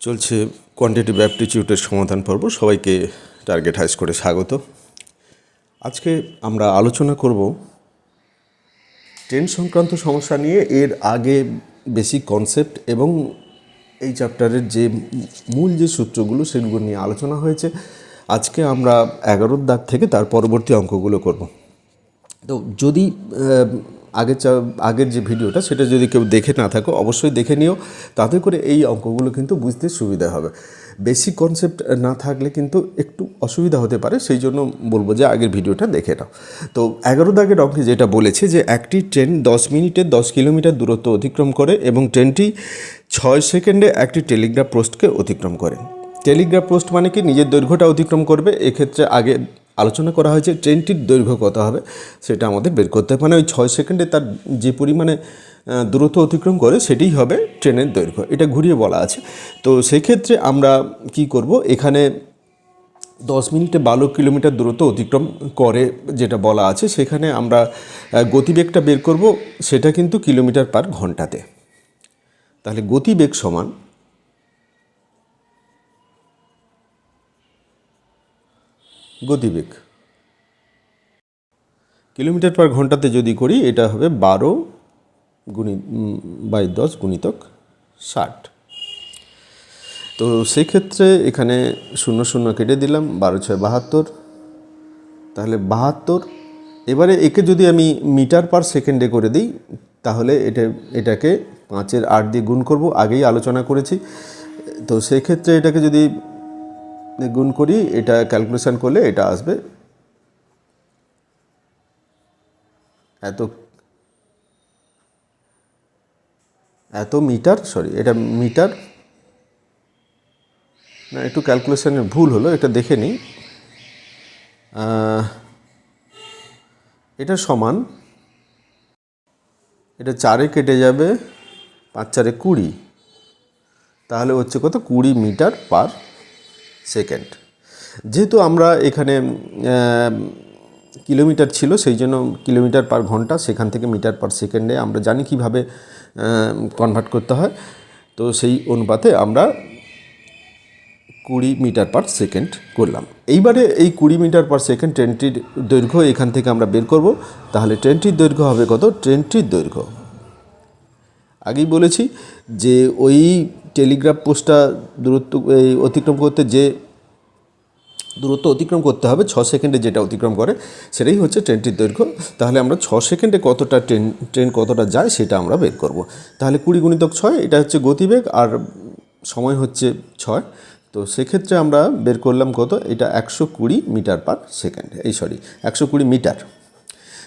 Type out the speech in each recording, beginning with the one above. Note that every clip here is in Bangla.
চলছে কোয়ান্টিটিভ অ্যাপটিচিউডের সমাধান পর্ব। সবাইকে টার্গেট হাইস করে স্বাগত। আজকে আমরা আলোচনা করব ট্রেন সংক্রান্ত সমস্যা নিয়ে। এর আগে বেসিক কনসেপ্ট এবং এই চ্যাপ্টারের যে মূল যে সূত্রগুলো সেগুলো নিয়ে আলোচনা হয়েছে। আজকে আমরা এগারোর দাগ থেকে তার পরবর্তী অঙ্কগুলো করব। তো যদি আগের আগের যে ভিডিওটা সেটা যদি কেউ দেখে না থাকো, অবশ্যই দেখে নিও। তাতে করে এই অঙ্কগুলো কিন্তু বুঝতে সুবিধা হবে। বেসিক কনসেপ্ট না থাকলে কিন্তু একটু অসুবিধা হতে পারে, সেই জন্য বলব যে আগের ভিডিওটা দেখে নাও। তো এগারো দাগের অঙ্কে যেটা বলেছে যে একটি ট্রেন দশ মিনিটে দশ কিলোমিটার দূরত্ব অতিক্রম করে এবং ট্রেনটি ছয় সেকেন্ডে একটি টেলিগ্রাফ পোস্টকে অতিক্রম করে। টেলিগ্রাফ পোস্ট মানে কি? নিজের দৈর্ঘ্যটা অতিক্রম করবে। এক্ষেত্রে আগে আলোচনা করা হয়েছে, ট্রেনটির দৈর্ঘ্য কত হবে সেটা আমাদের বের করতে হবে। মানে ওই ছয় সেকেন্ডে তার যে পরিমাণে দূরত্ব অতিক্রম করে সেটাই হবে ট্রেনের দৈর্ঘ্য। এটা ঘুরিয়ে বলা আছে। তো সেক্ষেত্রে আমরা কি করব? এখানে দশ মিনিটে বারো কিলোমিটার দূরত্ব অতিক্রম করে যেটা বলা আছে, সেখানে আমরা গতিবেগটা বের করব। সেটা কিন্তু কিলোমিটার পার ঘন্টাতে। তাহলে গতিবেগ সমান গতিবেগ। কিলোমিটার পার ঘন্টাতে যদি করি, এটা হবে বারো গুণি বাই দশ গুণিতক ষাট। তো সেক্ষেত্রে এখানে শূন্য শূন্য কেটে দিলাম, বারো ছয় বাহাত্তর। তাহলে বাহাত্তর, এবারে একে যদি আমি মিটার পার সেকেন্ডে করে দিই, তাহলে এটা, এটাকে পাঁচের আট দিয়ে গুণ করব, আগেই আলোচনা করেছি। তো সেক্ষেত্রে এটাকে যদি গুণ করি, এটা ক্যালকুলেশন করলে এটা আসবে। এত এত মিটার সরি এটা মিটার। না, একটু ক্যালকুলেশনের ভুল হলো, এটা দেখে নিই। এটা সমান, এটা চারে কেটে যাবে, পাঁচ চারে কুড়ি। তাহলে হচ্ছে কত? কুড়ি মিটার পার সেকেন্ড। যেহেতু আমরা এখানে কিলোমিটার ছিল, সেই জন্য কিলোমিটার পার ঘণ্টা, সেখান থেকে মিটার পার সেকেন্ডে আমরা জানি কীভাবে কনভার্ট করতে হয়। তো সেই অনুপাতে আমরা কুড়ি মিটার পার সেকেন্ড করলাম। এইবারে এই কুড়ি মিটার পার সেকেন্ড ট্রেনটির দৈর্ঘ্য এখান থেকে আমরা বের করব। তাহলে ট্রেনটির দৈর্ঘ্য হবে কত? ট্রেনটির দৈর্ঘ্য। আগেই বলেছি যে ওই টেলিগ্রাফ পোস্টটা দূরত্ব, এই অতিক্রম করতে যে দূরত্ব অতিক্রম করতে হবে, ছ সেকেন্ডে যেটা অতিক্রম করে, সেটাই হচ্ছে ট্রেনটির দৈর্ঘ্য। তাহলে আমরা ছ সেকেন্ডে কতটা ট্রেন ট্রেন কতটা যায় সেটা আমরা বের করব। তাহলে কুড়ি গুণিতক ছয়, এটা হচ্ছে গতিবেগ, আর সময় হচ্ছে ছয়। তো সেক্ষেত্রে আমরা বের করলাম কত? এটা একশো কুড়ি মিটার পার সেকেন্ড, এই সরি একশো কুড়ি মিটার।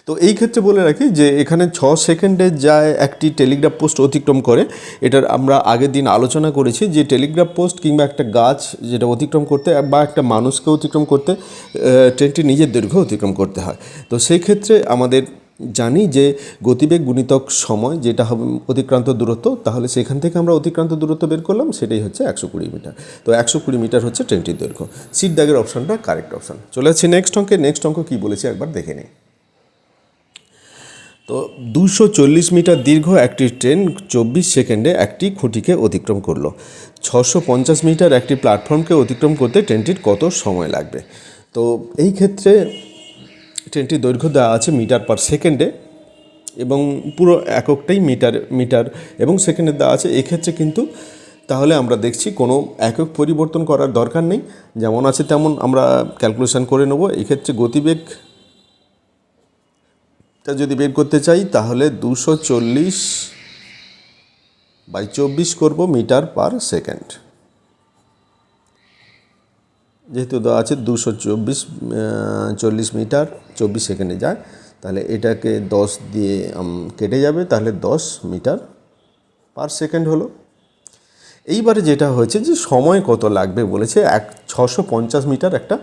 তো এই ক্ষেত্রে বলে রাখি যে এখানে ছ সেকেন্ডে যায় একটি টেলিগ্রাফ পোস্ট অতিক্রম করে। এটার আমরা আগের দিন আলোচনা করেছি যে টেলিগ্রাফ পোস্ট কিংবা একটা গাছ যেটা অতিক্রম করতে বা একটা মানুষকে অতিক্রম করতে ট্রেনটি নিজের দৈর্ঘ্য অতিক্রম করতে হয়। তো সেই ক্ষেত্রে আমাদের জানি যে গতিবেগ গুণিতক সময় যেটা হবে অতিক্রান্ত দূরত্ব, তাহলে সেখান থেকে আমরা অতিক্রান্ত দূরত্ব বের করলাম, সেটাই হচ্ছে একশো কুড়ি মিটার। তো একশো কুড়ি মিটার হচ্ছে ট্রেনটির দৈর্ঘ্য। সিট দাগের অপশনটা কারেক্ট অপশান চলে যাচ্ছি নেক্সট অঙ্কে। নেক্সট অঙ্ক কী বলেছি একবার দেখে নিই। তো দুশো চল্লিশ মিটার দীর্ঘ একটি ট্রেন চব্বিশ সেকেন্ডে একটি খুঁটিকে অতিক্রম করল। ছশো পঞ্চাশ মিটার একটি প্ল্যাটফর্মকে অতিক্রম করতে ট্রেনটির কত সময় লাগবে? তো এই ক্ষেত্রে ট্রেনটির দৈর্ঘ্য দেওয়া আছে মিটার পার সেকেন্ডে এবং পুরো এককটাই মিটার মিটার এবং সেকেন্ডে দেওয়া আছে। এক্ষেত্রে কিন্তু তাহলে আমরা দেখছি কোনো একক পরিবর্তন করার দরকার নেই। যেমন আছে তেমন আমরা ক্যালকুলেশন করে নেব। এক্ষেত্রে গতিবেগ টা যদি বের করতে চাই, তাহলে দুশো চল্লিশ বাই চব্বিশ করব মিটার পার সেকেন্ড। যেহেতু দেওয়া আছে দুশো চব্বিশ চল্লিশ মিটার, চব্বিশ সেকেন্ডে যায়, তাহলে এটাকে দশ দিয়ে কেটে যাবে, তাহলে দশ মিটার পার সেকেন্ড হলো। এইবারে যেটা হয়েছে যে সময় কত লাগবে বলেছে, এক, ছশো মিটার একটা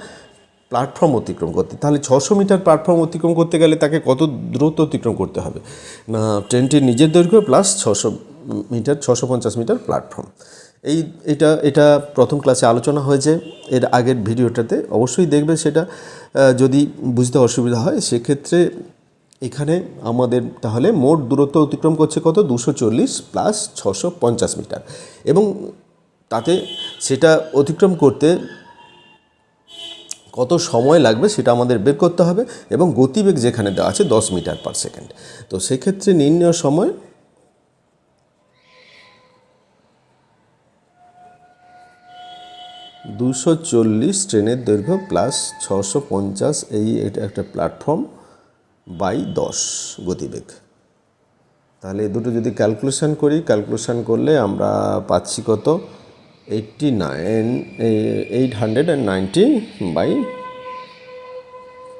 প্ল্যাটফর্ম অতিক্রম করতে। তাহলে ছশো মিটার প্ল্যাটফর্ম অতিক্রম করতে গেলে তাকে কত দূরত্ব অতিক্রম করতে হবে? না, ট্রেনটির নিজের দৈর্ঘ্য প্লাস ছশো মিটার, ছশো পঞ্চাশ মিটার প্ল্যাটফর্ম। এই, এটা এটা প্রথম ক্লাসে আলোচনা হয়েছে। এর আগের ভিডিওটাতে অবশ্যই দেখবে সেটা। যদি বুঝতে অসুবিধা হয়, সেক্ষেত্রে এখানে আমাদের তাহলে মোট দূরত্ব অতিক্রম করছে কত? দুশো চল্লিশ প্লাস ছশো পঞ্চাশ মিটার। এবং তাতে সেটা অতিক্রম করতে কত সময় লাগবে সেটা আমাদের বের করতে হবে এবং গতিবেগ যেখানে দেওয়া আছে দশ মিটার পার সেকেন্ড। তো সেক্ষেত্রে নির্ণয় সময় দুশো চল্লিশ ট্রেনের দৈর্ঘ্য প্লাস ছশো পঞ্চাশ এই এটা একটা প্ল্যাটফর্ম বাই দশ গতিবেগ। তাহলে দুটো যদি ক্যালকুলেশান করি ক্যালকুলেশান করলে আমরা পাচ্ছি কত? Eighty nine eight hundred and ninety by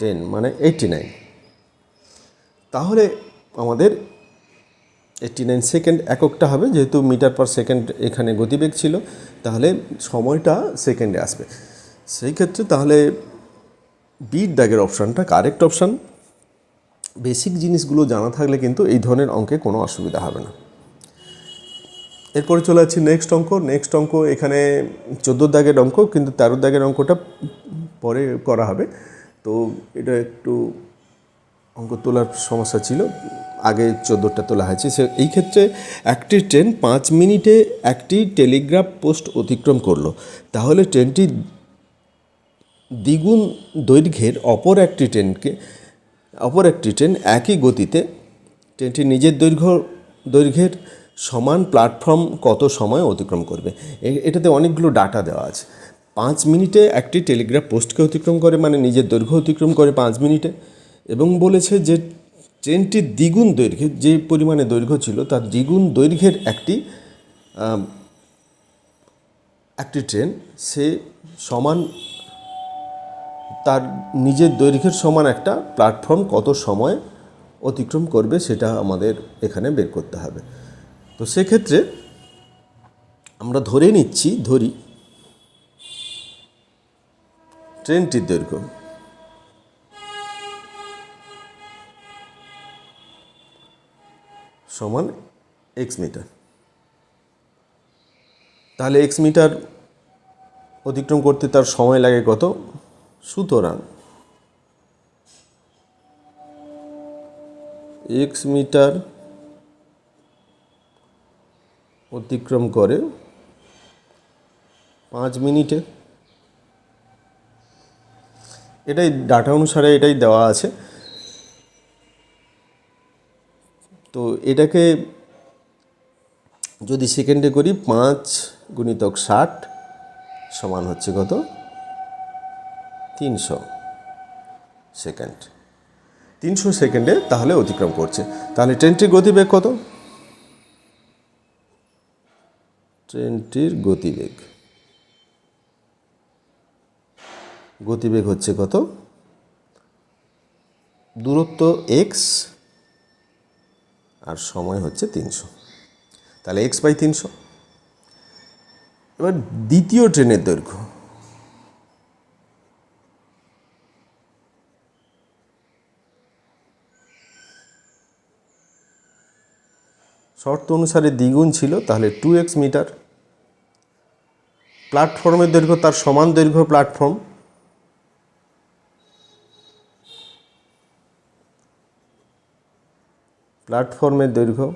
ten মানে এইটটি নাইন তাহলে আমাদের এইটটি নাইন সেকেন্ড এককটা হবে, যেহেতু মিটার পার সেকেন্ড এখানে গতিবেগ ছিল, তাহলে সময়টা সেকেন্ডে আসবে। সেই ক্ষেত্রে তাহলে বিট দাগের অপশানটা কারেক্ট অপশান বেসিক জিনিসগুলো জানা থাকলে কিন্তু এই ধরনের অঙ্কে কোনো অসুবিধা হবে না। এরপরে চলে যাচ্ছি নেক্সট অঙ্ক। নেক্সট অঙ্ক এখানে চোদ্দ দাগের অঙ্ক, কিন্তু তেরো দাগের অঙ্কটা পরে করা হবে। তো এটা একটু অঙ্ক তোলার সমস্যা ছিল। আগে চোদ্দোটা তোলা হয়েছে। সে এই ক্ষেত্রে একটি ট্রেন পাঁচ মিনিটে একটি টেলিগ্রাফ পোস্ট অতিক্রম করল। তাহলে ট্রেনটি দ্বিগুণ দৈর্ঘ্যের অপর একটি ট্রেনকে, অপর একটি ট্রেন একই গতিতে ট্রেনটি নিজের দৈর্ঘ্য, দৈর্ঘ্যের সমান প্ল্যাটফর্ম কত সময় অতিক্রম করবে? এটাতে অনেকগুলো ডাটা দেওয়া আছে। পাঁচ মিনিটে একটি টেলিগ্রাফ পোস্টকে অতিক্রম করে মানে নিজের দৈর্ঘ্য অতিক্রম করে পাঁচ মিনিটে এবং বলেছে যে ট্রেনটি দ্বিগুণ দৈর্ঘ্যের যে পরিমাণে দৈর্ঘ্য ছিল তার দ্বিগুণ দৈর্ঘ্যের একটি একটি ট্রেন, সে সমান, তার নিজের দৈর্ঘ্যের সমান একটা প্ল্যাটফর্ম কত সময় অতিক্রম করবে সেটা আমাদের এখানে বের করতে হবে। তো সেক্ষেত্রে আমরা ধরে নিচ্ছি, ধরি, ট্রেনটির দৈর্ঘ্য। সমান এক্স মিটার। তাহলে এক্স মিটার অতিক্রম করতে তার সময় লাগে কত? সুতরাং এক্স মিটার অতিক্রম করে পাঁচ মিনিটে। এটাই ডাটা অনুসারে এটাই দেওয়া আছে। তো এটাকে যদি সেকেন্ডে করি পাঁচ গুণিতক ষাট সমান হচ্ছে কত? তিনশো সেকেন্ড। তিনশো সেকেন্ডে তাহলে অতিক্রম করছে। তাহলে ট্রেনটির গতিবেগ কত? ট্রেনটির গতিবেগ। গতিবেগ হচ্ছে কত? দূরত্ব এক্স আর সময় হচ্ছে তিনশো। তাহলে এক্স বাই তিনশো। এবার দ্বিতীয় ট্রেনের দৈর্ঘ্য। শর্ত অনুসারে দ্বিগুণ ছিল, তাহলে টু এক্স মিটার। প্ল্যাটফর্মের দৈর্ঘ্য তার সমান দৈর্ঘ্য প্ল্যাটফর্ম। প্ল্যাটফর্মের দৈর্ঘ্য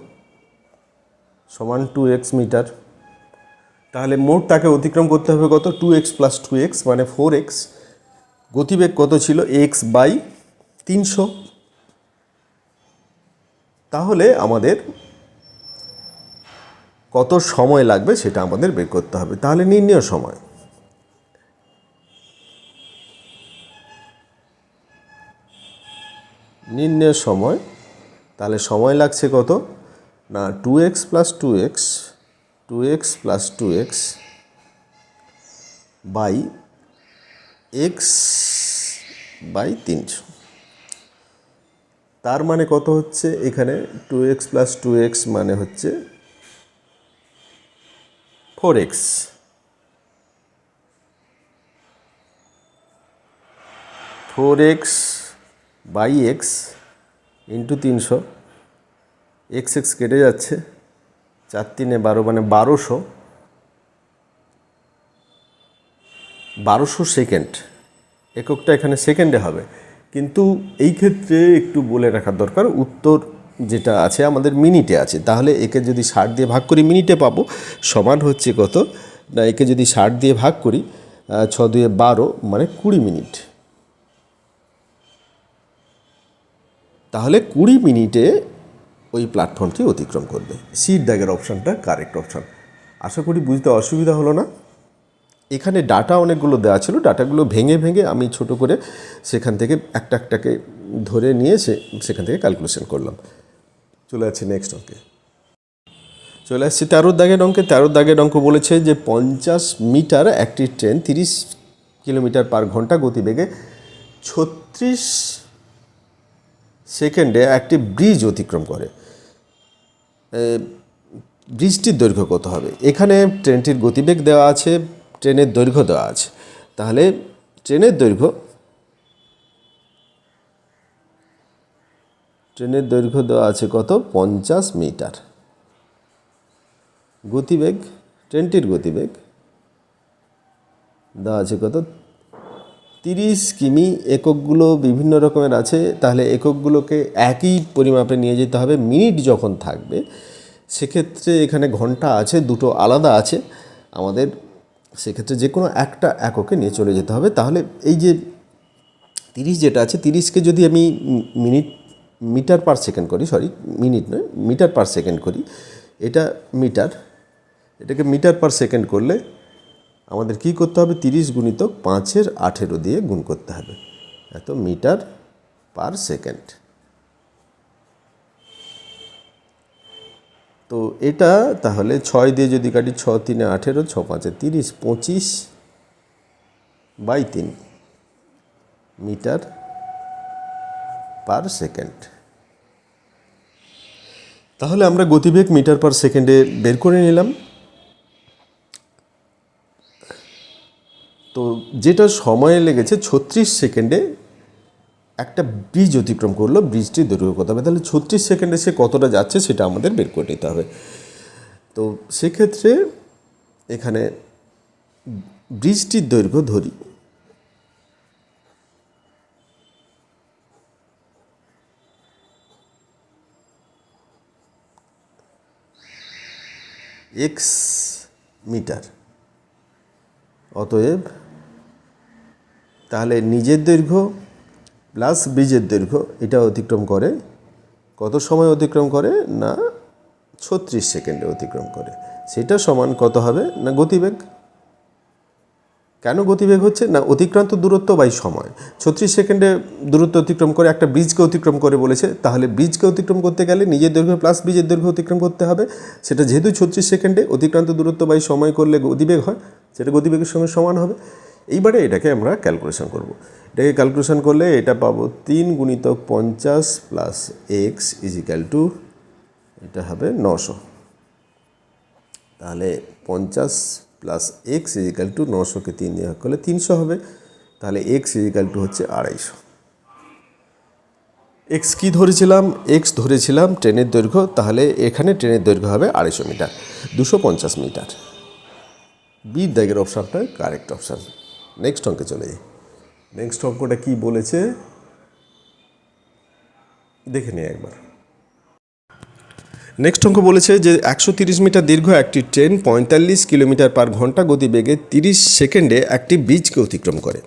সমান টু এক্স মিটার। তাহলে মোট তাকে অতিক্রম করতে হবে কত? Two X plus two X মানে ফোর এক্স গতিবেগ কত ছিল? এক্স বাই তিনশো। তাহলে আমাদের কত সময় লাগবে সেটা আমাদের বের করতে হবে। তাহলে নির্ণয় সময়। নির্ণয় সময়, তাহলে সময় লাগছে কত? না two X plus two X two X plus two X by X by তিনশো। তার মানে কত হচ্ছে? এখানে two X plus two X মানে হচ্ছে four X four X by X into তিনশো। এক্স এক্স কেটে যাচ্ছে। চার তিনে বারো মানে বারোশো। বারোশো সেকেন্ড এককটা এখানে সেকেন্ডে হবে। কিন্তু এই ক্ষেত্রে একটু বলে রাখার দরকার। উত্তর যেটা আছে আমাদের মিনিটে আছে। তাহলে একে যদি ষাট দিয়ে ভাগ করি, মিনিটে পাবো। সমান হচ্ছে কত? না, একে যদি ষাট দিয়ে ভাগ করি ছ দুয়ে বারো মানে কুড়ি মিনিট। তাহলে কুড়ি মিনিটে ওই প্ল্যাটফর্মটি অতিক্রম করবে। সিট দাগের অপশানটা কারেক্ট অপশান আশা করি বুঝতে অসুবিধা হলো না। এখানে ডাটা অনেকগুলো দেওয়া ছিল। ডাটাগুলো ভেঙে ভেঙে আমি ছোট করে সেখান থেকে একটা একটাকে ধরে নিয়ে সে সেখান থেকে ক্যালকুলেশন করলাম। চলে যাচ্ছে নেক্সট অঙ্কে। চলে আসছি তেরোর দাগের অঙ্কে। তেরোর দাগের অঙ্ক বলেছে যে পঞ্চাশ মিটার একটি ট্রেন তিরিশ কিলোমিটার পার ঘণ্টা গতিবেগে ছত্রিশ সেকেন্ডে একটি ব্রিজ অতিক্রম করে। ব্রিজটির দৈর্ঘ্য কত হবে? এখানে ট্রেনটির গতিবেগ দেওয়া আছে, ট্রেনের দৈর্ঘ্য দেওয়া আছে। তাহলে ট্রেনের দৈর্ঘ্য ট্রেনের দৈর্ঘ্য দেওয়া আছে কত? পঞ্চাশ মিটার। গতিবেগ, ট্রেনটির গতিবেগ দেওয়া আছে কত? তিরিশ কিমি এককগুলো বিভিন্ন রকমের আছে। তাহলে এককগুলোকে একই পরিমাপে নিয়ে যেতে হবে। মিনিট যখন থাকবে, সেক্ষেত্রে এখানে ঘণ্টা আছে, দুটো আলাদা আছে। আমাদের সেক্ষেত্রে যে কোনো একটা এককে নিয়ে চলে যেতে হবে। তাহলে এই যে তিরিশ যেটা আছে, তিরিশকে যদি আমি মিনিট মিটার পার সেকেন্ড করি, সরি, মিনিট নয়, মিটার পার সেকেন্ড করি। এটা মিটার, এটাকে মিটার পার সেকেন্ড করলে আমাদের কি করতে হবে? তিরিশ গুণিতক পাঁচের আঠেরো দিয়ে গুণ করতে হবে। এত মিটার পার সেকেন্ড। তো এটা তাহলে ছয় দিয়ে যদি কাটি ছ তিনে আঠেরো, ছ পাঁচে তিরিশ, পঁচিশ বাই তিন মিটার পার সেকেন্ড। তাহলে আমরা গতিবেগ মিটার পার সেকেন্ডে বের করে নিলাম। তো যেটা সময় লেগেছে ছত্রিশ সেকেন্ডে একটা ব্রিজ অতিক্রম করল ব্রিজটির দৈর্ঘ্য কত হবে। তাহলে ছত্রিশ সেকেন্ডে সে কতটা যাচ্ছে সেটা আমাদের বের করে নিতে হবে। তো সেক্ষেত্রে এখানে ব্রিজটির দৈর্ঘ্য ধরি। এক্স মিটার অতএব, তাহলে নিজের দৈর্ঘ্য প্লাস ব্রিজের দৈর্ঘ্য, এটা অতিক্রম করে কত সময় অতিক্রম করে? না, ছত্রিশ সেকেন্ডে অতিক্রম করে। সেটা সমান কত হবে? না, গতিবেগ? কেন গতিবেগ হচ্ছে? না, অতিক্রান্ত দূরত্ব বাই সময়। ছত্রিশ সেকেন্ডে দূরত্ব অতিক্রম করে, একটা ব্রিজকে অতিক্রম করে বলেছে। তাহলে ব্রিজকে অতিক্রম করতে গেলে নিজের দৈর্ঘ্য প্লাস ব্রিজের দৈর্ঘ্য অতিক্রম করতে হবে। সেটা যেহেতু ছত্রিশ সেকেন্ডে অতিক্রান্ত দূরত্ব বাই সময় করলে গতিবেগ হয়, সেটা গতিবেগের সঙ্গে সমান হবে। এইবারে এটাকে আমরা ক্যালকুলেশন করব। এটাকে ক্যালকুলেশন করলে এটা পাবো তিন গুণিতক পঞ্চাশ প্লাস এক্স ইজিক্যাল টু এটা হবে নশো। তাহলে পঞ্চাশ প্লাস এক্স ইজিক্যাল টু নশোকে তিন দিয়ে ভাগ করলে তিনশো হবে। তাহলে এক্স ইজিক্যাল টু হচ্ছে আড়াইশো। এক্স কী ধরেছিলাম? এক্স ধরেছিলাম ট্রেনের দৈর্ঘ্য, তাহলে এখানে ট্রেনের দৈর্ঘ্য হবে আড়াইশো মিটার, দুশো পঞ্চাশ মিটার। বি দাগের অপশানটা কারেক্ট অপশান নেক্সট অঙ্কে চলে যাই। নেক্সট অঙ্কটা কী বলেছে? দেখে নিই একবার। নেক্সট অঙ্ক বলেছে যে একশো মিটার দীর্ঘ একটি ট্রেন পঁয়তাল্লিশ কিলোমিটার পার ঘণ্টা গতিবেগে তিরিশ সেকেন্ডে একটি ব্রিজকে অতিক্রম করে।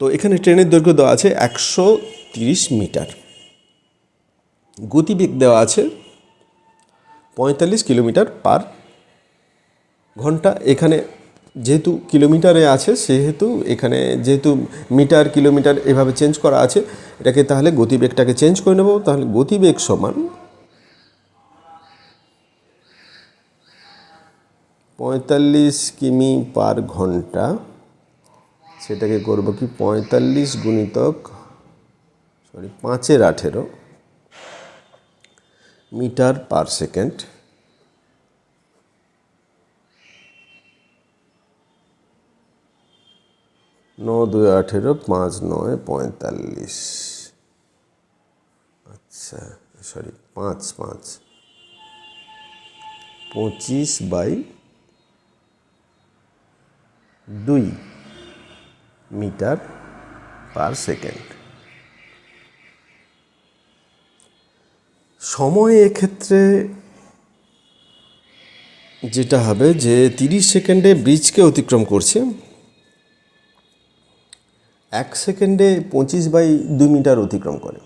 তো এখানে ট্রেনের দৈর্ঘ্য দেওয়া আছে একশো মিটার। গতিবেগ দেওয়া আছে পঁয়তাল্লিশ কিলোমিটার পার ঘণ্টা। এখানে যেহেতু কিলোমিটারে আছে, সেহেতু এখানে যেহেতু মিটার, কিলোমিটার এভাবে চেঞ্জ করা আছে, এটাকে তাহলে গতিবেগটাকে চেঞ্জ করে নেব। তাহলে গতিবেগ সমান পঁয়তাল্লিশ কিমি পার ঘণ্টা, সেটাকে করব কি পঁয়তাল্লিশ গুণিতক, সরি, পাঁচের আঠেরো মিটার পার সেকেন্ড। ন দুই আঠেরো পাঁচ নয় পঁয়তাল্লিশ। আচ্ছা সরি পাঁচ পাঁচ। পঁচিশ বাই দুই মিটার পার সেকেন্ড। সময় এক্ষেত্রে যেটা হবে যে তিরিশ সেকেন্ডে ব্রিজকে অতিক্রম করছে। এক সেকেন্ডে পঁচিশ বাই দুই মিটার অতিক্রম করে।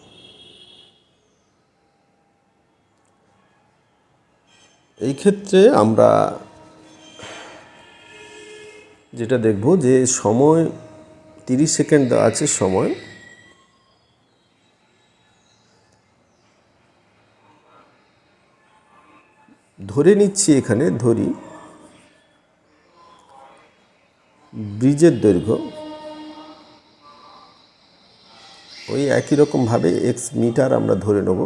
এই ক্ষেত্রে আমরা যেটা দেখব যে সময় তিরিশ সেকেন্ড আছে, সময় ধরে নিচ্ছি এখানে ধরি ব্রিজের দৈর্ঘ্য ওই একই রকমভাবে এক্স মিটার আমরা ধরে নেব।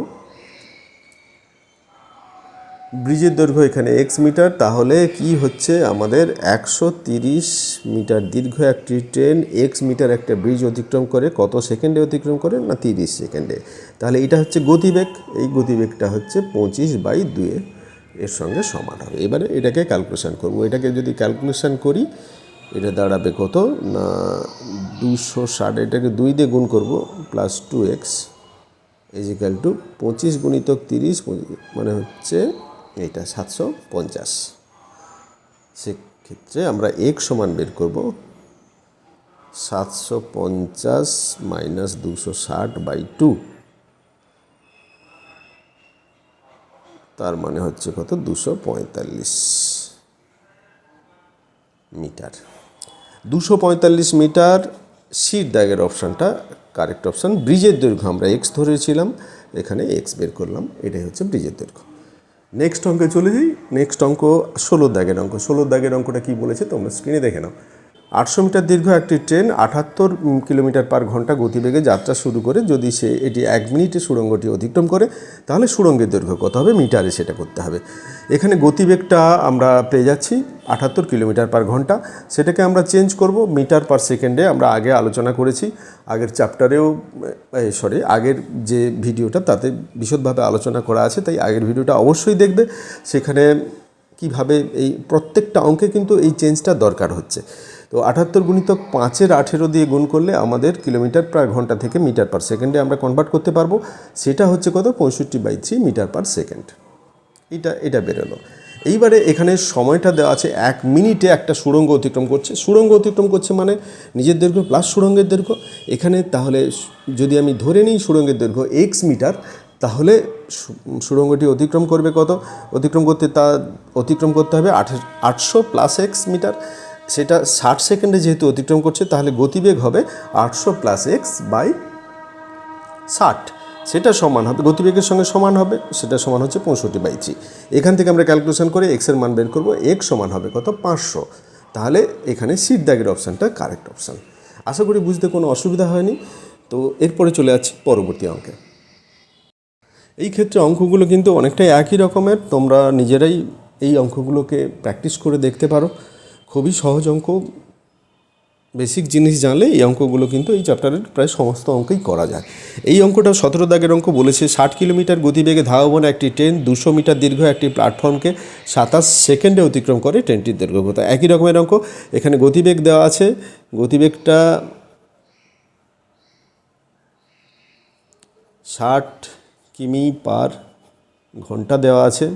ব্রিজের দৈর্ঘ্য এখানে এক্স মিটার, তাহলে কি হচ্ছে? আমাদের একশো মিটার দীর্ঘ একটি ট্রেন এক্স মিটার একটা ব্রিজ অতিক্রম করে কত সেকেন্ডে অতিক্রম করে না তিরিশ সেকেন্ডে? তাহলে এটা হচ্ছে গতিবেগ, এই গতিবেগটা হচ্ছে পঁচিশ বাই দুয়ে এর সঙ্গে সমান হবে। এবারে এটাকে ক্যালকুলেশন করব। এটাকে যদি ক্যালকুলেশন করি এটা দাঁড়াবে কত? না, দুশো ষাট, এটাকে দুই দিয়ে গুণ করব plus two X equal to পঁচিশ গুণিতক তিরিশ মানে হচ্ছে এইটা, সাতশো পঞ্চাশ। সেক্ষেত্রে আমরা এক সমান বের করব, সাতশো পঞ্চাশ মাইনাস দুশো ষাট বাই টু তার মানে হচ্ছে কত? দুশো পঁয়তাল্লিশ মিটার। দুশো মিটার সিট দাগের অপশানটা কারেক্ট অপশান ব্রিজের দৈর্ঘ্য আমরা এক্স ধরেছিলাম, এখানে এক্স বের করলাম, এটাই হচ্ছে ব্রিজের দৈর্ঘ্য। নেক্সট অঙ্কে চলে যাই নেক্সট অঙ্ক ষোলো দাগের অঙ্ক, ষোলো দাগের অঙ্কটা কী বলেছে তোমরা স্ক্রিনে দেখে নাও। আটশো মিটার দীর্ঘ একটি ট্রেন আটাত্তর কিলোমিটার পার ঘণ্টা গতিবেগে যাত্রা শুরু করে। যদি সে এটি এক মিনিটে সুড়ঙ্গটি অতিক্রম করে, তাহলে সুড়ঙ্গের দৈর্ঘ্য কত হবে? মিটারে সেটা করতে হবে। এখানে গতিবেগটা আমরা পেয়ে যাচ্ছি আটাত্তর কিলোমিটার পার ঘণ্টা। সেটাকে আমরা চেঞ্জ করব মিটার পার সেকেন্ডে। আমরা আগে আলোচনা করেছি, আগের চ্যাপ্টারেও সরি, আগের যে ভিডিওটা, তাতে বিশদভাবে আলোচনা করা আছে, তাই আগের ভিডিওটা অবশ্যই দেখবে। সেখানে কীভাবে এই প্রত্যেকটা অঙ্কে কিন্তু এই চেঞ্জটা দরকার হচ্ছে। তো আটাত্তর গুণিতক পাঁচের আঠেরো দিয়ে গুণ করলে আমাদের কিলোমিটার প্রায় ঘণ্টা থেকে মিটার পার সেকেন্ডে আমরা কনভার্ট করতে পারব। সেটা হচ্ছে কত? পঁয়ষট্টি by three metre per second. এটা এটা বেরোলো। এইবারে এখানে সময়টা দেওয়া আছে এক মিনিটে একটা সুড়ঙ্গ অতিক্রম করছে। সুড়ঙ্গ অতিক্রম করছে মানে নিজের দৈর্ঘ্য প্লাস সুড়ঙ্গের দৈর্ঘ্য। এখানে তাহলে যদি আমি ধরে নিই সুড়ঙ্গের দৈর্ঘ্য এক্স মিটার, তাহলে সুড়ঙ্গটি অতিক্রম করবে কত? অতিক্রম করতে তা, অতিক্রম করতে হবে আটশো প্লাস এক্স মিটার। সেটা ষাট সেকেন্ডে যেহেতু অতিক্রম করছে, তাহলে গতিবেগ হবে আটশো প্লাস এক্স বাই ষাট। সেটা সমান হবে, গতিবেগের সঙ্গে সমান হবে, সেটা সমান হচ্ছে পঁয়ষট্টি বাই থ্রি এখান থেকে আমরা ক্যালকুলেশন করে এক্সের মান বের করব এক্স সমান হবে কত? পাঁচশো। তাহলে এখানে সিট দাগের অপশানটা কারেক্ট অপশান আশা করি বুঝতে কোনো অসুবিধা হয়নি। তো এরপরে চলে যাচ্ছি পরবর্তী অঙ্কে। এই ক্ষেত্রে অঙ্কগুলো কিন্তু অনেকটাই একই রকমের, তোমরা নিজেরাই এই অঙ্কগুলোকে প্র্যাকটিস করে দেখতে পারো। খুবই সহজ অঙ্ক। বেসিক জিনিস জানলে এই অঙ্কগুলো কিন্তু এই চ্যাপ্টারের প্রায় সমস্ত অঙ্কই করা যায়। এই অঙ্কটা সতেরো দাগের অঙ্ক বলেছে, ষাট কিলোমিটার গতিবেগে ধাবমান একটি ট্রেন, দুশো মিটার দীর্ঘ একটি প্ল্যাটফর্মকে সাতাশ সেকেন্ডে অতিক্রম করে ট্রেনটির দৈর্ঘ্যতা। একই রকমের অঙ্ক, এখানে গতিবেগ দেওয়া আছে, গতিবেগটা ষাট কিমি পার ঘণ্টা দেওয়া আছে।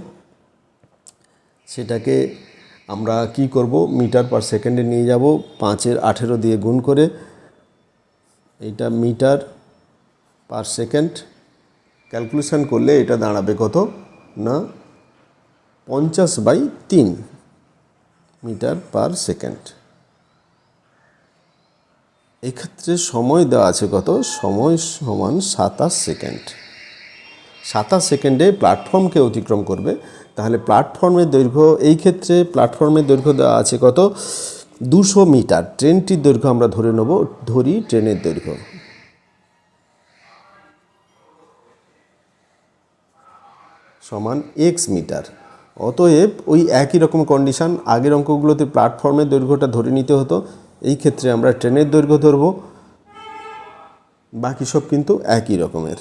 সেটাকে আমরা কি করব? মিটার পার সেকেন্ডে নিয়ে যাব, পাঁচের আঠেরো দিয়ে গুণ করে। এইটা মিটার পার সেকেন্ড ক্যালকুলেশান করলে এটা দাঁড়াবে কত? না, পঞ্চাশ বাই তিন মিটার পার সেকেন্ড এক্ষেত্রে সময় দেওয়া আছে কত? সময় সমান সাতাশ সেকেন্ড সাতাশ সেকেন্ডে প্ল্যাটফর্মকে অতিক্রম করবে। তাহলে প্ল্যাটফর্মের দৈর্ঘ্য, এই ক্ষেত্রে প্ল্যাটফর্মের দৈর্ঘ্য দেওয়া আছে কত? দুশো মিটার। ট্রেনটির দৈর্ঘ্য আমরা ধরে নেব, ধরি ট্রেনের দৈর্ঘ্য। সমান এক্স মিটার। অতএব ওই একই রকম কন্ডিশান আগের অঙ্কগুলোতে প্ল্যাটফর্মের দৈর্ঘ্যটা ধরে নিতে হতো। এই ক্ষেত্রে আমরা ট্রেনের দৈর্ঘ্য ধরব। বাকি সব কিন্তু একই রকমের।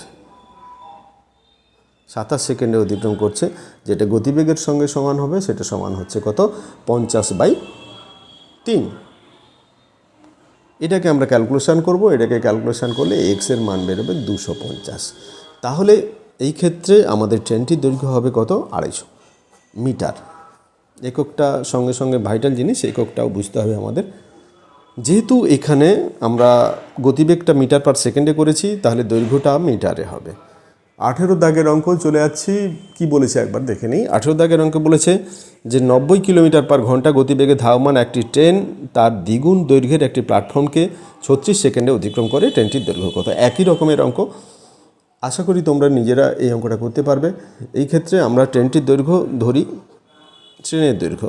সাতাশ সেকেন্ডে অতিক্রম করছে, যেটা গতিবেগের সঙ্গে সমান হবে, সেটা সমান হচ্ছে কত? পঞ্চাশ বাই তিন। এটাকে আমরা ক্যালকুলেশান করব, এটাকে ক্যালকুলেশান করলে এক্সের মান বেরোবে দুশো পঞ্চাশ। তাহলে এই ক্ষেত্রে আমাদের ট্রেনটির দৈর্ঘ্য হবে কত? আড়াইশো মিটার। এককটা সঙ্গে সঙ্গে ভাইটাল জিনিস, এককটাও বুঝতে হবে আমাদের। যেহেতু এখানে আমরা গতিবেগটা মিটার পার সেকেন্ডে করেছি, তাহলে দৈর্ঘ্যটা মিটারে হবে। আঠেরো দাগের অঙ্ক চলে যাচ্ছি। কি বলেছে? একবার দেখে নিই। আঠেরো দাগের অঙ্ক বলেছে যে নব্বই কিলোমিটার পার ঘণ্টা গতিবেগে ধাবমান একটি ট্রেন তার দ্বিগুণ দৈর্ঘ্যের একটি প্ল্যাটফর্মকে ছত্রিশ সেকেন্ডে অতিক্রম করে ট্রেনটির দৈর্ঘ্য কত? একই রকমের অঙ্ক। আশা করি তোমরা নিজেরা এই অঙ্কটা করতে পারবে। এই ক্ষেত্রে আমরা ট্রেনটির দৈর্ঘ্য ধরি, ট্রেনের দৈর্ঘ্য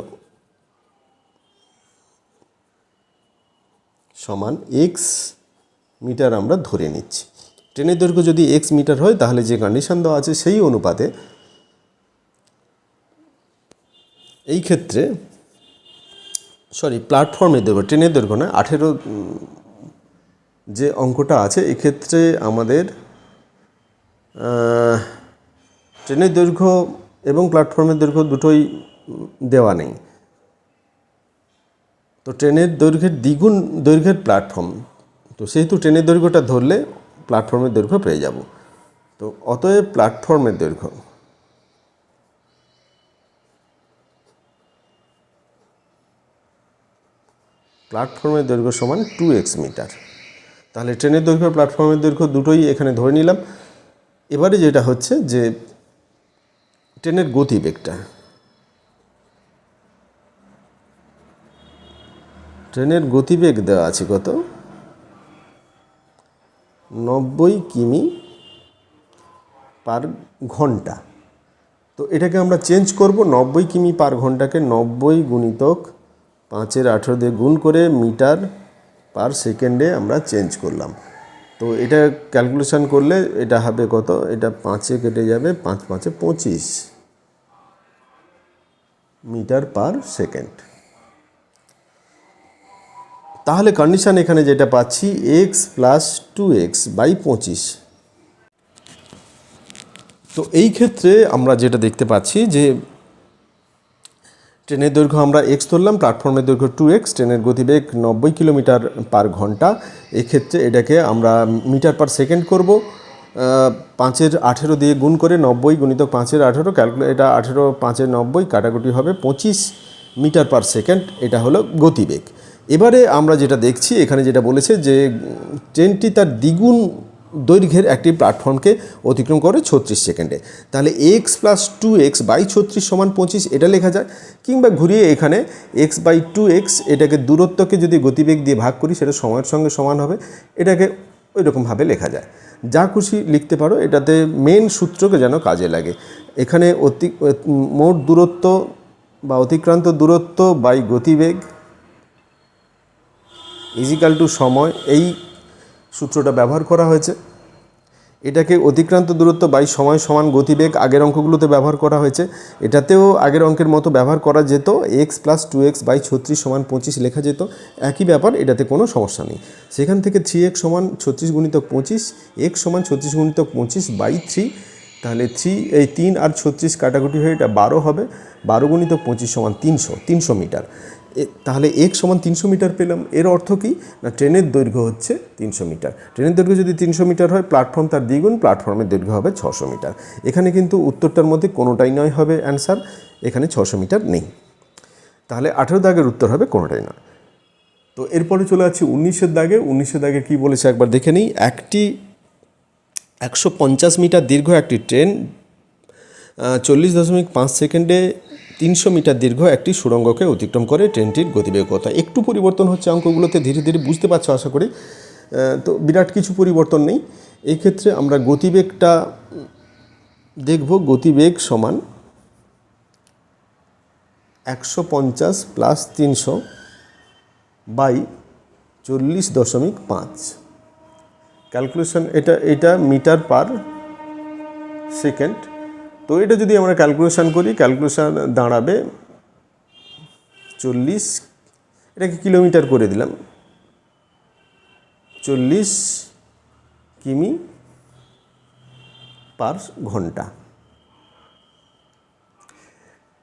সমান এক্স মিটার আমরা ধরে নিচ্ছি। ট্রেনের দৈর্ঘ্য যদি এক্স মিটার হয়, তাহলে যে কন্ডিশন দেওয়া আছে সেই অনুপাতে এই ক্ষেত্রে সরি প্ল্যাটফর্মের দৈর্ঘ্য, ট্রেনের দৈর্ঘ্য না আঠেরো যে অঙ্কটা আছে, এক্ষেত্রে আমাদের ট্রেনের দৈর্ঘ্য এবং প্ল্যাটফর্মের দৈর্ঘ্য দুটোই দেওয়া নেই। তো ট্রেনের দৈর্ঘ্যের দ্বিগুণ দৈর্ঘ্যের প্ল্যাটফর্ম তো সেহেতু ট্রেনের দৈর্ঘ্যটা ধরলে প্ল্যাটফর্মের দৈর্ঘ্য পেয়ে যাব। তো অতএব প্ল্যাটফর্মের দৈর্ঘ্য। প্ল্যাটফর্মের দৈর্ঘ্য সমান টু এক্স মিটার। তাহলে ট্রেনের দৈর্ঘ্য, প্ল্যাটফর্মের দৈর্ঘ্য দুটোই এখানে ধরে নিলাম। এবারে যেটা হচ্ছে যে ট্রেনের গতিবেগটা ট্রেনের গতিবেগ দেওয়া আছে কত? নব্বই কিমি পার ঘণ্টা। তো এটাকে আমরা চেঞ্জ করব, নব্বই কিমি পার ঘন্টাকে নব্বই গুণিতক পাঁচের আঠেরো দিয়ে গুণ করে মিটার পার সেকেন্ডে আমরা চেঞ্জ করলাম। তো এটা ক্যালকুলেশান করলে এটা হবে কত? এটা পাঁচে কেটে যাবে পাঁচ পাঁচে পঁচিশ মিটার পার সেকেন্ড। তাহলে কন্ডিশন এখানে যেটা পাচ্ছি X plus two X by পঁচিশ। তো এই ক্ষেত্রে আমরা যেটা দেখতে পাচ্ছি যে, ট্রেনের দৈর্ঘ্য আমরা এক্স ধরলাম প্ল্যাটফর্মের দৈর্ঘ্য টু এক্স ট্রেনের গতিবেগ নব্বই কিলোমিটার পার ঘণ্টা। এক্ষেত্রে এটাকে আমরা মিটার পার সেকেন্ড করব। পাঁচের আঠেরো দিয়ে গুণ করে নব্বই গুণিত পাঁচের আঠেরো ক্যালকুলে এটা আঠেরো, পাঁচের নব্বই, কাটাকুটি হবে পঁচিশ মিটার পার সেকেন্ড এটা হলো গতিবেগ। এবারে আমরা যেটা দেখছি, এখানে যেটা বলেছে যে, ট্রেনটি তার দ্বিগুণ দৈর্ঘ্যের একটি প্ল্যাটফর্মকে অতিক্রম করে ছত্রিশ সেকেন্ডে। তাহলে X plus two X by ছত্রিশ সমান পঁচিশ, এটা লেখা যায়। কিংবা ঘুরিয়ে এখানে এক্স বাই টু এক্স এটাকে দূরত্বকে যদি গতিবেগ দিয়ে ভাগ করি, সেটা সময়ের সঙ্গে সমান হবে। এটাকে ওই রকমভাবে লেখা যায়। যা খুশি লিখতে পারো, এটাতে মেন সূত্রকে যেন কাজে লাগে। এখানে অতি মোট দূরত্ব বা অতিক্রান্ত দূরত্ব বাই গতিবেগ ইজিক্যাল টু সময় এই সূত্রটা ব্যবহার করা হয়েছে। এটাকে অতিক্রান্ত দূরত্ব বাই সময় সমান গতিবেগ আগের অঙ্কগুলোতে ব্যবহার করা হয়েছে। এটাতেও আগের অঙ্কের মতো ব্যবহার করা যেত X plus two X by ছত্রিশ সমান পঁচিশ লেখা যেত। একই ব্যাপার, এটাতে কোনো সমস্যা নেই। সেখান থেকে থ্রি এক্স সমান ছত্রিশ গুণিতক পঁচিশ এক্স সমান ছত্রিশ গুণিতক পঁচিশ বাই থ্রি তাহলে থ্রি এই তিন আর ছত্রিশ কাটাকুটি হয়ে এটা বারো হবে। বারো গুণিতক পঁচিশ সমান তিনশো তিনশো মিটার। তাহলে এক সমান তিনশো মিটার পেলাম। এর অর্থ কি? না, ট্রেনের দৈর্ঘ্য হচ্ছে তিনশো মিটার। ট্রেনের দৈর্ঘ্য যদি তিনশো মিটার হয় প্ল্যাটফর্ম তার দ্বিগুণ প্ল্যাটফর্মের দৈর্ঘ্য হবে ছশো মিটার। এখানে কিন্তু উত্তরটার মধ্যে কোনোটাই নয় হবে অ্যান্সার এখানে ছশো মিটার নেই। তাহলে আঠেরো দাগের উত্তর হবে কোনোটাই নয়। তো এরপরে চলে যাচ্ছি উনিশের দাগে। উনিশের দাগে কী বলেছে? একবার দেখে নিই। একটি একশো পঞ্চাশ মিটার দীর্ঘ একটি ট্রেন চল্লিশ দশমিক পাঁচ সেকেন্ডে তিনশো মিটার দীর্ঘ একটি সুড়ঙ্গকে অতিক্রম করে ট্রেনটির গতিবেগতা। একটু পরিবর্তন হচ্ছে অঙ্কগুলোতে, ধীরে ধীরে বুঝতে পারছ আশা করি। তো বিরাট কিছু পরিবর্তন নেই। এই ক্ষেত্রে আমরা গতিবেগটা দেখব, গতিবেগ সমান একশো পঞ্চাশ প্লাস তিনশো বাই চল্লিশ দশমিক পাঁচ। ক্যালকুলেশন, এটা এটা মিটার পার সেকেন্ড। তো এটা যদি আমরা ক্যালকুলেশন করি ক্যালকুলেশন দাঁড়াবে চল্লিশ, এটাকে কিলোমিটার করে দিলাম। চল্লিশ কিমি পার ঘণ্টা।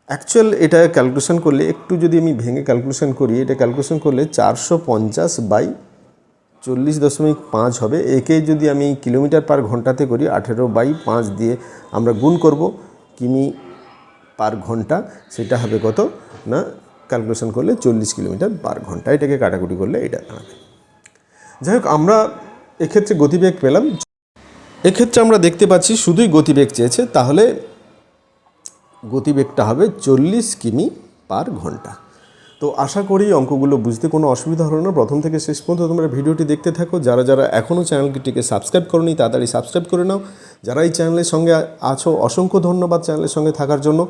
অ্যাকচুয়াল এটা ক্যালকুলেশন করলে, একটু যদি আমি ভেঙে ক্যালকুলেশন করি, এটা ক্যালকুলেশন করলে চারশো পঞ্চাশ বাই চল্লিশ দশমিক পাঁচ হবে। একে যদি আমি কিলোমিটার পার ঘন্টাতে করি, আঠেরো বাই পাঁচ দিয়ে আমরা গুণ করব কিমি পার ঘণ্টা, সেটা হবে কত? না, ক্যালকুলেশন করলে চল্লিশ কিলোমিটার পার ঘণ্টা, এটাকে কাটাকুটি করলে এটা দাঁড়াবে। যাই হোক, আমরা এক্ষেত্রে গতিবেগ পেলাম। এক্ষেত্রে আমরা দেখতে পাচ্ছি শুধুই গতিবেগ চেয়েছে, তাহলে গতিবেগটা হবে চল্লিশ কিমি পার ঘণ্টা। তো আশা করি অঙ্কগুলো বুঝতে কোনো অসুবিধা হলো না। প্রথম থেকে শেষ পর্যন্ত তোমরা ভিডিওটি দেখতে থাকো। যারা যারা এখনও চ্যানেলটিকে সাবস্ক্রাইব করো নি তাড়াতাড়ি সাবস্ক্রাইব করে নাও। যারা এই চ্যানেলের সঙ্গে আছো, অসংখ্য ধন্যবাদ চ্যানেলের সঙ্গে থাকার জন্য।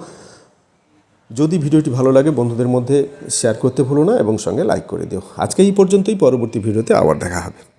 যদি ভিডিওটি ভালো লাগে, বন্ধুদের মধ্যে শেয়ার করতে ভুলো না এবং সঙ্গে লাইক করে দিও। আজকে এই পর্যন্তই। পরবর্তী ভিডিওতে আবার দেখা হবে।